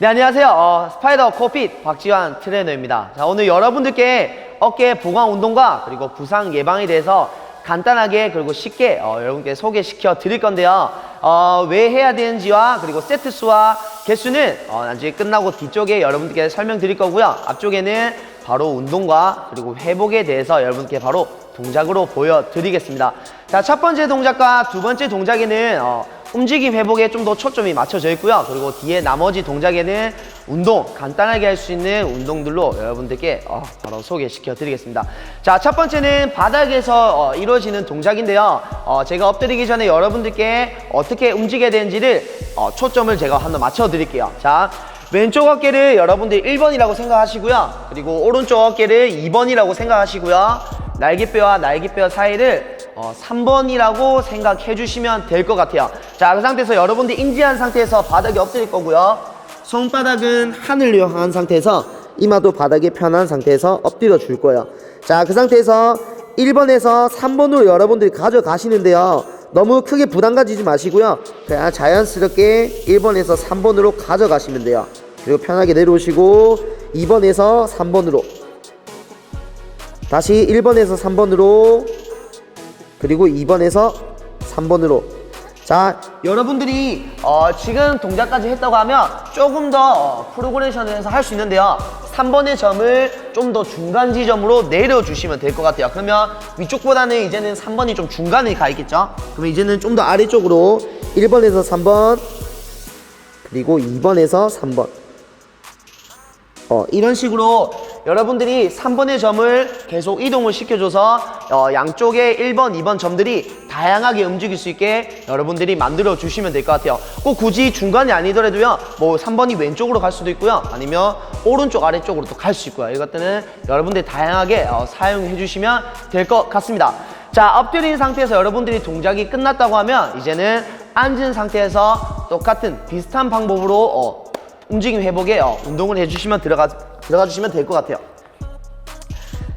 네, 안녕하세요. 어, 스파이더 코핏 박지환 트레이너입니다. 자, 오늘 여러분들께 어깨 보강 운동과 그리고 부상 예방에 대해서 간단하게 그리고 쉽게 어, 여러분께 소개시켜 드릴 건데요. 어, 왜 해야 되는지와 그리고 세트 수와 개수는 어, 나중에 끝나고 뒤쪽에 여러분들께 설명드릴 거고요. 앞쪽에는 바로 운동과 그리고 회복에 대해서 여러분께 바로 동작으로 보여드리겠습니다. 자, 첫 번째 동작과 두 번째 동작에는 어, 움직임 회복에 좀 더 초점이 맞춰져 있고요. 그리고 뒤에 나머지 동작에는 운동, 간단하게 할 수 있는 운동들로 여러분들께 어, 바로 소개시켜 드리겠습니다. 자, 첫 번째는 바닥에서 어, 이루어지는 동작인데요. 어, 제가 엎드리기 전에 여러분들께 어떻게 움직여야 되는지를 어, 초점을 제가 한번 맞춰 드릴게요. 자, 왼쪽 어깨를 여러분들 1번이라고 생각하시고요. 그리고 오른쪽 어깨를 2번이라고 생각하시고요. 날개뼈와 날개뼈 사이를 어, 3번이라고 생각해 주시면 될 것 같아요. 자, 그 상태에서 여러분들 인지한 상태에서 바닥에 엎드릴 거고요. 손바닥은 하늘을 향한 상태에서 이마도 바닥에 편한 상태에서 엎드려 줄 거예요. 자, 그 상태에서 1번에서 3번으로 여러분들이 가져가시는데요. 너무 크게 부담 가지지 마시고요. 그냥 자연스럽게 1번에서 3번으로 가져가시면 돼요. 그리고 편하게 내려오시고 2번에서 3번으로 다시 1번에서 3번으로 그리고 2번에서 3번으로. 자 여러분들이 어, 지금 동작까지 했다고 하면 조금 더 어, 프로그레션을 해서 할 수 있는데요. 3번의 점을 좀 더 중간 지점으로 내려주시면 될 것 같아요. 그러면 위쪽보다는 이제는 3번이 좀 중간에 가 있겠죠? 그러면 이제는 좀 더 아래쪽으로 1번에서 3번 그리고 2번에서 3번. 어, 이런 식으로 여러분들이 3번의 점을 계속 이동을 시켜줘서 어, 양쪽에 1번, 2번 점들이 다양하게 움직일 수 있게 여러분들이 만들어 주시면 될 것 같아요. 꼭 굳이 중간이 아니더라도요, 뭐 3번이 왼쪽으로 갈 수도 있고요, 아니면 오른쪽, 아래쪽으로 또 갈 수 있고요. 이것들은 여러분들이 다양하게 어, 사용해 주시면 될 것 같습니다. 자, 엎드린 상태에서 여러분들이 동작이 끝났다고 하면 이제는 앉은 상태에서 똑같은 비슷한 방법으로 어, 움직임 회복에 어, 운동을 해주시면 들어가, 들어가 주시면 될 것 같아요.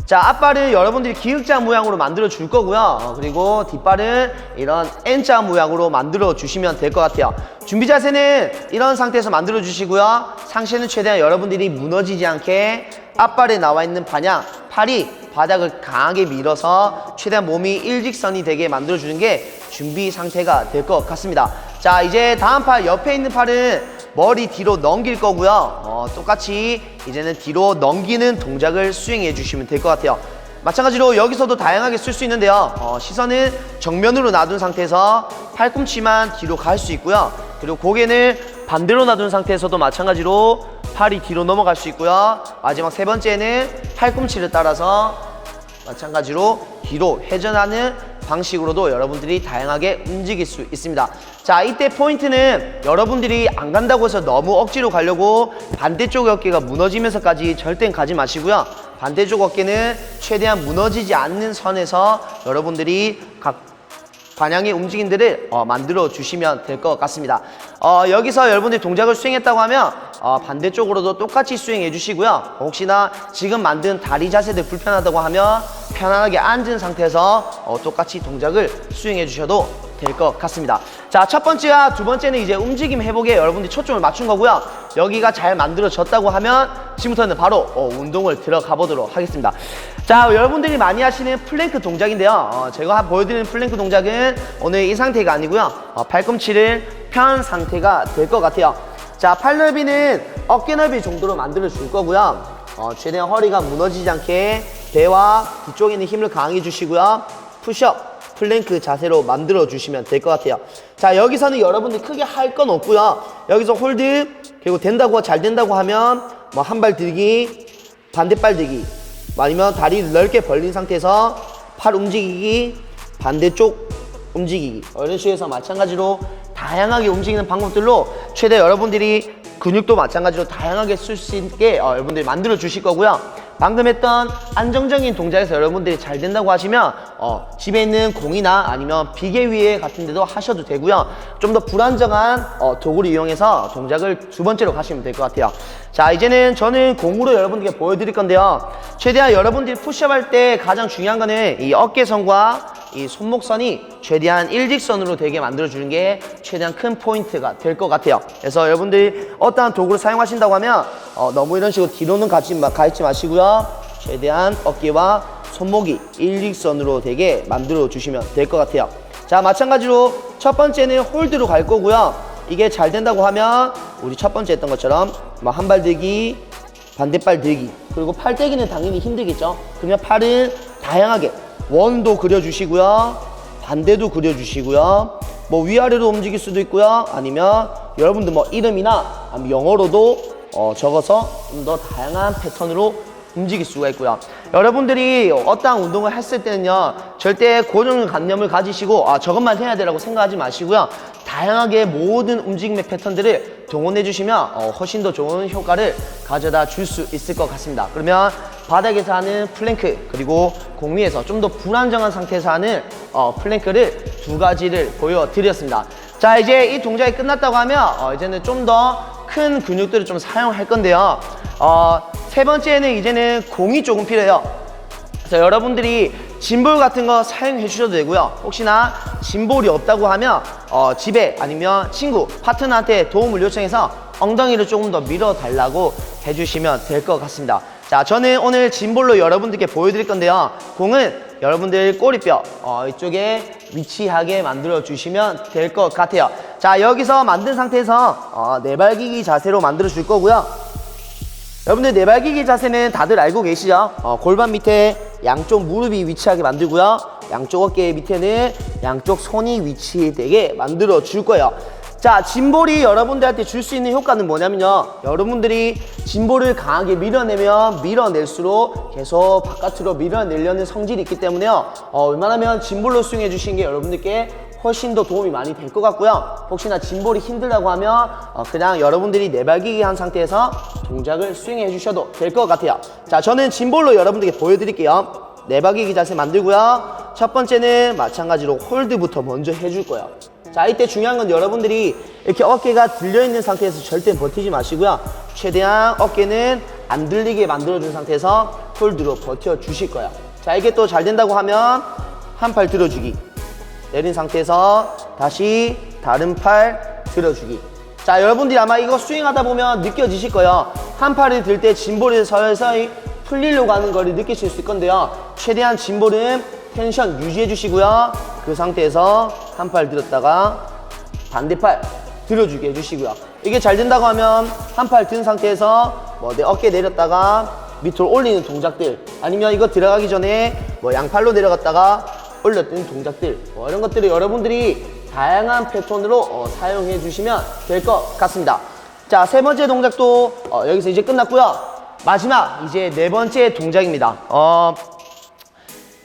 자, 앞발은 여러분들이 기역자 모양으로 만들어 줄 거고요. 어, 그리고 뒷발은 이런 N자 모양으로 만들어 주시면 될 것 같아요. 준비 자세는 이런 상태에서 만들어 주시고요. 상체는 최대한 여러분들이 무너지지 않게 앞발에 나와 있는 방향, 팔이 바닥을 강하게 밀어서 최대한 몸이 일직선이 되게 만들어 주는 게 준비 상태가 될 것 같습니다. 자, 이제 다음 팔 옆에 있는 팔은 머리 뒤로 넘길 거고요. 어, 똑같이 이제는 뒤로 넘기는 동작을 수행해 주시면 될 것 같아요. 마찬가지로 여기서도 다양하게 쓸 수 있는데요. 어, 시선은 정면으로 놔둔 상태에서 팔꿈치만 뒤로 갈 수 있고요. 그리고 고개는 반대로 놔둔 상태에서도 마찬가지로 팔이 뒤로 넘어갈 수 있고요. 마지막 세 번째는 팔꿈치를 따라서 마찬가지로 뒤로 회전하는 방식으로도 여러분들이 다양하게 움직일 수 있습니다. 자, 이때 포인트는 여러분들이 안 간다고 해서 너무 억지로 가려고 반대쪽 어깨가 무너지면서까지 절대 가지 마시고요. 반대쪽 어깨는 최대한 무너지지 않는 선에서 여러분들이 각 반향의 움직임들을 어, 만들어 주시면 될 것 같습니다. 어, 여기서 여러분들이 동작을 수행했다고 하면 어, 반대쪽으로도 똑같이 수행해 주시고요. 혹시나 지금 만든 다리 자세들 불편하다고 하면 편안하게 앉은 상태에서 어, 똑같이 동작을 수행해 주셔도 될 것 같습니다. 자, 첫 번째와 두 번째는 이제 움직임 회복에 여러분들이 초점을 맞춘 거고요. 여기가 잘 만들어졌다고 하면 지금부터는 바로 어, 운동을 들어가 보도록 하겠습니다. 자, 여러분들이 많이 하시는 플랭크 동작인데요. 어, 제가 보여드리는 플랭크 동작은 오늘 이 상태가 아니고요. 어, 팔꿈치를 편 상태가 될 것 같아요. 자, 팔 넓이는 어깨 넓이 정도로 만들어 줄 거고요. 어, 최대한 허리가 무너지지 않게 배와 뒤쪽에 있는 힘을 강하게 주시고요. 푸시업, 플랭크 자세로 만들어 주시면 될 것 같아요. 자, 여기서는 여러분들 크게 할 건 없고요. 여기서 홀드, 그리고 된다고, 잘 된다고 하면 뭐 한 발 들기, 반대발 들기, 아니면 다리 넓게 벌린 상태에서 팔 움직이기, 반대쪽 움직이기. 이런 해서 마찬가지로 다양하게 움직이는 방법들로 최대 여러분들이 근육도 마찬가지로 다양하게 쓸 수 있게 어, 여러분들이 만들어 주실 거고요. 방금 했던 안정적인 동작에서 여러분들이 잘 된다고 하시면 어, 집에 있는 공이나 아니면 비계 위에 같은 데도 하셔도 되고요. 좀 더 불안정한 어, 도구를 이용해서 동작을 두 번째로 가시면 될 것 같아요. 자, 이제는 저는 공으로 여러분들께 보여드릴 건데요. 최대한 여러분들이 푸시업 할 때 가장 중요한 거는 이 어깨선과 이 손목선이 최대한 일직선으로 되게 만들어주는 게 최대한 큰 포인트가 될 것 같아요. 그래서 여러분들이 어떠한 도구를 사용하신다고 하면 어, 너무 이런 식으로 뒤로는 가지, 마- 가 있지 마시고요. 최대한 어깨와 손목이 일직선으로 되게 만들어 주시면 될 것 같아요. 자, 마찬가지로 첫 번째는 홀드로 갈 거고요. 이게 잘 된다고 하면 우리 첫 번째 했던 것처럼 뭐한발 들기, 반대발 들기, 그리고 팔 떼기는 당연히 힘들겠죠. 그러면 팔을 다양하게 원도 그려주시고요. 반대도 그려주시고요. 뭐 위아래로 움직일 수도 있고요. 아니면 여러분들 뭐 이름이나 영어로도 어, 적어서 좀 더 다양한 패턴으로 움직일 수가 있고요. 여러분들이 어떠한 운동을 했을 때는요, 절대 고정관념을 가지시고, 아, 저것만 해야 되라고 생각하지 마시고요. 다양하게 모든 움직임의 패턴들을 동원해 주시면 어, 훨씬 더 좋은 효과를 가져다 줄 수 있을 것 같습니다. 그러면 바닥에서 하는 플랭크, 그리고 공 위에서 좀 더 불안정한 상태에서 하는 어, 플랭크를 두 가지를 보여드렸습니다. 자, 이제 이 동작이 끝났다고 하면, 어, 이제는 좀 더 큰 근육들을 좀 사용할 건데요. 어, 세 번째는 이제는 공이 조금 필요해요. 그래서 여러분들이 짐볼 같은 거 사용해 주셔도 되고요. 혹시나 짐볼이 없다고 하면 어, 집에 아니면 친구, 파트너한테 도움을 요청해서 엉덩이를 조금 더 밀어 달라고 해주시면 될 것 같습니다. 자, 저는 오늘 짐볼로 여러분들께 보여드릴 건데요. 공은 여러분들 꼬리뼈 어, 이쪽에 위치하게 만들어 주시면 될 것 같아요. 자, 여기서 만든 상태에서 어, 네발기기 자세로 만들어 줄 거고요. 여러분들 네발기기 자세는 다들 알고 계시죠? 어, 골반 밑에 양쪽 무릎이 위치하게 만들고요. 양쪽 어깨 밑에는 양쪽 손이 위치되게 만들어 줄 거예요. 자, 짐볼이 여러분들한테 줄 수 있는 효과는 뭐냐면요. 여러분들이 짐볼을 강하게 밀어내면 밀어낼수록 계속 바깥으로 밀어내려는 성질이 있기 때문에요. 어, 웬만하면 짐볼로 스윙해 주시는 게 여러분들께 훨씬 더 도움이 많이 될 것 같고요. 혹시나 짐볼이 힘들다고 하면 어, 그냥 여러분들이 내발기기 한 상태에서 동작을 스윙해 주셔도 될 것 같아요. 자, 저는 짐볼로 여러분들께 보여드릴게요. 내발기기 자세 만들고요. 첫 번째는 마찬가지로 홀드부터 먼저 해줄 거예요. 자, 이때 중요한 건 여러분들이 이렇게 어깨가 들려있는 상태에서 절대 버티지 마시고요. 최대한 어깨는 안 들리게 만들어준 상태에서 홀드로 버텨주실 거예요. 자, 이게 또 잘 된다고 하면 한 팔 들어주기. 내린 상태에서 다시 다른 팔 들어주기. 자, 여러분들이 아마 이거 스윙하다 보면 느껴지실 거예요. 한 팔을 들때 짐볼이 서서히 풀리려고 하는 거를 느끼실 수 있을 건데요. 최대한 짐볼은 텐션 유지해 주시고요. 그 상태에서 한 팔 들었다가 반대팔 들어주게 해주시고요. 이게 잘 된다고 하면 한 팔 든 상태에서 뭐 내 어깨 내렸다가 밑으로 올리는 동작들 아니면 이거 들어가기 전에 뭐 양팔로 내려갔다가 올렸던 동작들 뭐 이런 것들을 여러분들이 다양한 패턴으로 어, 사용해 주시면 될 것 같습니다. 자, 세 번째 동작도 어, 여기서 이제 끝났고요. 마지막 이제 네 번째 동작입니다. 어,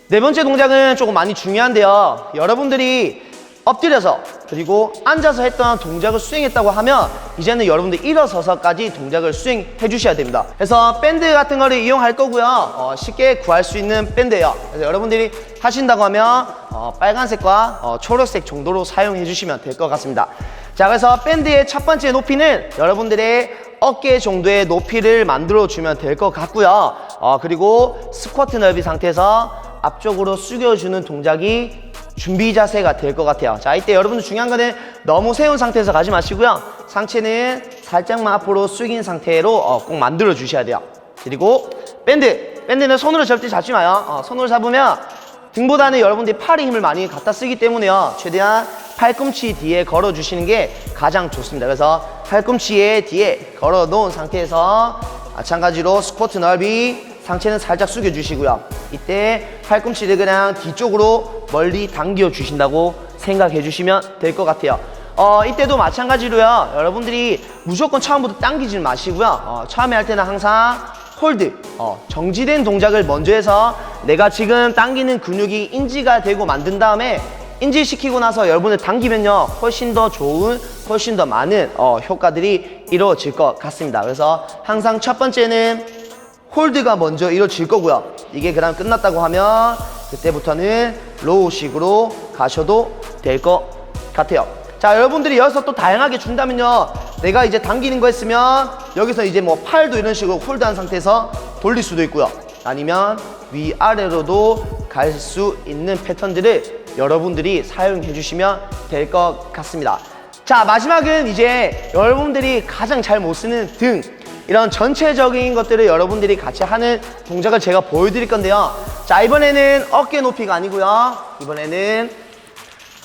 네 번째 동작은 조금 많이 중요한데요. 여러분들이 엎드려서 그리고 앉아서 했던 동작을 수행했다고 하면 이제는 여러분들 일어서서까지 동작을 수행해 주셔야 됩니다. 그래서 밴드 같은 거를 이용할 거고요. 어, 쉽게 구할 수 있는 밴드예요. 그래서 여러분들이 하신다고 하면 어, 빨간색과 어, 초록색 정도로 사용해 주시면 될 것 같습니다. 자, 그래서 밴드의 첫 번째 높이는 여러분들의 어깨 정도의 높이를 만들어 주면 될 것 같고요. 어, 그리고 스쿼트 넓이 상태에서 앞쪽으로 숙여주는 동작이 준비 자세가 될 것 같아요. 자, 이때 여러분들 중요한 거는 너무 세운 상태에서 가지 마시고요. 상체는 살짝만 앞으로 숙인 상태로 어, 꼭 만들어 주셔야 돼요. 그리고 밴드. 밴드는 손으로 절대 잡지 마요. 어, 손으로 잡으면 등보다는 여러분들이 팔에 힘을 많이 갖다 쓰기 때문에요. 최대한 팔꿈치 뒤에 걸어 주시는 게 가장 좋습니다. 그래서 팔꿈치에 뒤에 걸어 놓은 상태에서 마찬가지로 스쿼트 넓이 상체는 살짝 숙여 주시고요. 이때 팔꿈치를 그냥 뒤쪽으로 멀리 당겨 주신다고 생각해 주시면 될 것 같아요. 어, 이때도 마찬가지로요. 여러분들이 무조건 처음부터 당기지 마시고요. 어, 처음에 할 때는 항상 홀드, 어, 정지된 동작을 먼저 해서 내가 지금 당기는 근육이 인지가 되고 만든 다음에 인지시키고 나서 여러분을 당기면요 훨씬 더 좋은 훨씬 더 많은 어, 효과들이 이루어질 것 같습니다 그래서 항상 첫 번째는 홀드가 먼저 이루어질 거고요. 이게 그다음 끝났다고 하면 그때부터는 로우식으로 가셔도 될 것 같아요. 자 여러분들이 여기서 또 다양하게 준다면요. 내가 이제 당기는 거 했으면 여기서 이제 뭐 팔도 이런 식으로 홀드한 상태에서 돌릴 수도 있고요. 아니면 위아래로도 갈 수 있는 패턴들을 여러분들이 사용해 주시면 될 것 같습니다. 자, 마지막은 이제 여러분들이 가장 잘 못 쓰는 등 이런 전체적인 것들을 여러분들이 같이 하는 동작을 제가 보여드릴 건데요. 자, 이번에는 어깨 높이가 아니고요. 이번에는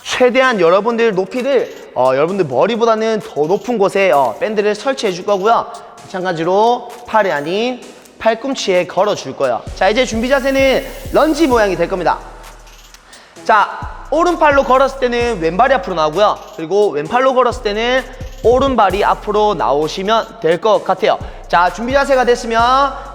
최대한 여러분들 높이를 어, 여러분들 머리보다는 더 높은 곳에 어, 밴드를 설치해 줄 거고요. 마찬가지로 팔이 아닌 팔꿈치에 걸어 줄 거예요. 자, 이제 준비 자세는 런지 모양이 될 겁니다. 자, 오른팔로 걸었을 때는 왼발이 앞으로 나오고요. 그리고 왼팔로 걸었을 때는 오른발이 앞으로 나오시면 될 것 같아요. 자, 준비 자세가 됐으면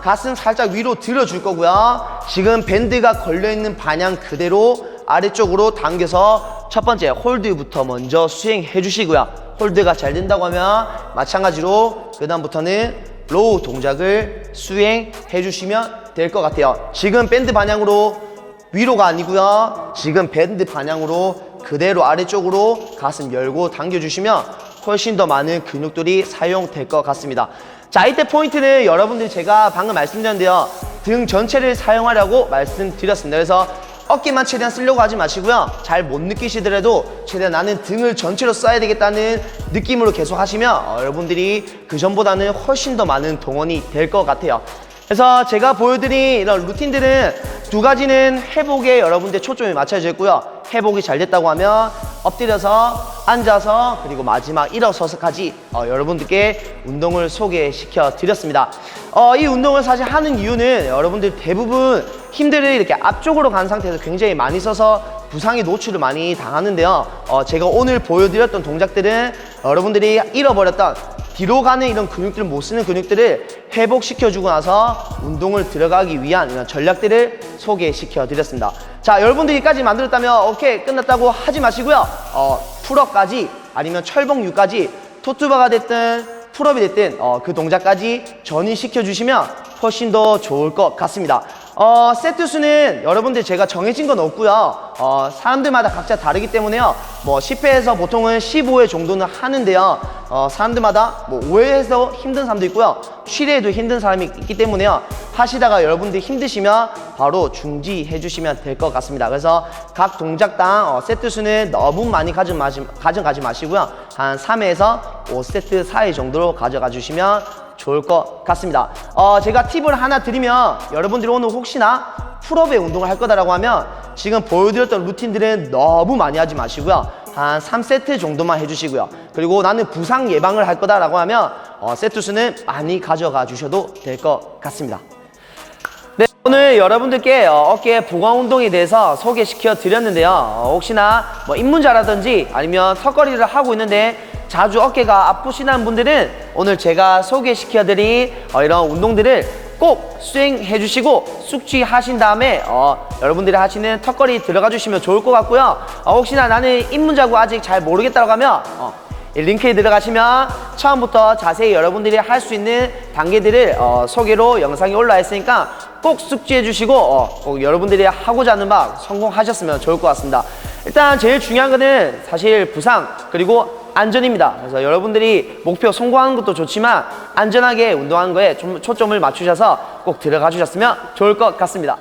가슴 살짝 위로 들어줄 거고요. 지금 밴드가 걸려있는 방향 그대로 아래쪽으로 당겨서 첫 번째 홀드부터 먼저 수행해 주시고요. 홀드가 잘 된다고 하면 마찬가지로 그 다음부터는 로우 동작을 수행해 주시면 될 것 같아요. 지금 밴드 방향으로 위로가 아니고요. 지금 밴드 방향으로 그대로 아래쪽으로 가슴 열고 당겨주시면 훨씬 더 많은 근육들이 사용될 것 같습니다. 자, 이때 포인트는 여러분들 제가 방금 말씀드렸는데요. 등 전체를 사용하려고 말씀드렸습니다. 그래서 어깨만 최대한 쓰려고 하지 마시고요. 잘 못 느끼시더라도 최대한 나는 등을 전체로 써야 되겠다는 느낌으로 계속 하시면 어, 여러분들이 그 전보다는 훨씬 더 많은 동원이 될 것 같아요. 그래서 제가 보여드린 이런 루틴들은 두 가지는 회복에 여러분들 초점이 맞춰져 있고요. 회복이 잘 됐다고 하면 엎드려서 앉아서 그리고 마지막 일어서서까지 어, 여러분들께 운동을 소개시켜 드렸습니다. 어, 이 운동을 사실 하는 이유는 여러분들 대부분 힘들을 이렇게 앞쪽으로 간 상태에서 굉장히 많이 써서 부상에 노출을 많이 당하는데요. 어, 제가 오늘 보여드렸던 동작들은 여러분들이 잃어버렸던 뒤로 가는 이런 근육들을 못 쓰는 근육들을 회복시켜주고 나서 운동을 들어가기 위한 이런 전략들을 소개시켜 드렸습니다. 자, 여러분들이까지 만들었다면 오케이 끝났다고 하지 마시고요. 어, 풀업까지 아니면 철봉유까지 토트바가 됐든 풀업이 됐든 어, 그 동작까지 전이시켜 주시면 훨씬 더 좋을 것 같습니다. 어, 세트 수는 여러분들 제가 정해진 건 없고요. 어, 사람들마다 각자 다르기 때문에요. 뭐 10회에서 보통은 15회 정도는 하는데요. 어, 사람들마다 뭐 5회에서 힘든 사람도 있고요. 7회에도 힘든 사람이 있기 때문에요. 하시다가 여러분들 힘드시면 바로 중지해 주시면 될 것 같습니다. 그래서 각 동작당 어, 세트 수는 너무 많이 가져 마시, 가져가지 마시고요. 한 3회에서 5세트 사이 정도로 가져가 주시면 좋을 것 같습니다. 어, 제가 팁을 하나 드리면 여러분들이 오늘 혹시나 풀업의 운동을 할 거다라고 하면 지금 보여드렸던 루틴들은 너무 많이 하지 마시고요. 한 3세트 정도만 해주시고요. 그리고 나는 부상 예방을 할 거다라고 하면 어, 세트 수는 많이 가져가 주셔도 될 것 같습니다. 네, 오늘 여러분들께 어, 어깨 보강 운동에 대해서 소개시켜 드렸는데요. 어, 혹시나 뭐 입문자라든지 아니면 턱걸이를 하고 있는데 자주 어깨가 아프시는 분들은 오늘 제가 소개시켜 드린 어, 이런 운동들을 꼭 수행해 주시고 숙지하신 다음에 어, 여러분들이 하시는 턱걸이 들어가 주시면 좋을 것 같고요. 어, 혹시나 나는 입문자고 아직 잘 모르겠다고 하면 어, 이 링크에 들어가시면 처음부터 자세히 여러분들이 할 수 있는 단계들을 어, 소개로 영상이 올라와 있으니까 꼭 숙지해 주시고 어, 꼭 여러분들이 하고자 하는 바 성공하셨으면 좋을 것 같습니다. 일단 제일 중요한 거는 사실 부상 그리고 안전입니다. 그래서 여러분들이 목표 성공하는 것도 좋지만 안전하게 운동하는 거에 좀 초점을 맞추셔서 꼭 들어가 주셨으면 좋을 것 같습니다.